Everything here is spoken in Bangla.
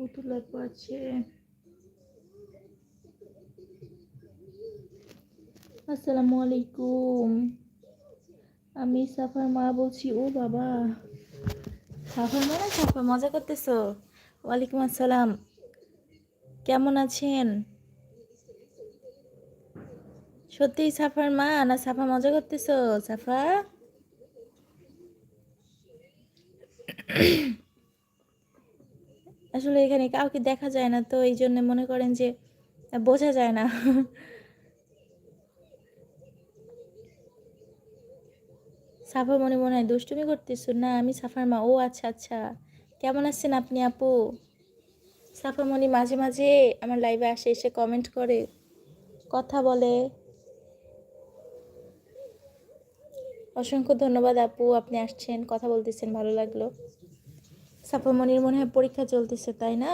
পুতুল আছে। আসসালামু আলাইকুম। আমি সাফার মা বলছি, ও বাবা। সাফার মা না সাফা মজা করতেছো? ওয়ালাইকুম আসসালাম। কেমন আছেন? সত্যি সাফার মা না সাফা মজা করতেছো সাফা আসলে এখানে কাউকে দেখা যায় না, তো এই জন্য মনে করেন যে বোঝা যায় না। সাফা মনে মনে হয়, দুষ্টুমি করতেছো? না, আমি সাফার মা। ও আচ্ছা আচ্ছা। কেমন আছেন আপনি আপু? সাফামণি মাঝে মাঝে আমার লাইভে আসে, এসে কমেন্ট করে, কথা বলে। অসংখ্য ধন্যবাদ আপু, আপনি আসছেন, কথা বলতেছেন, ভালো লাগল। সাফামণির মনে হয় পরীক্ষা চলতেছে তাই না?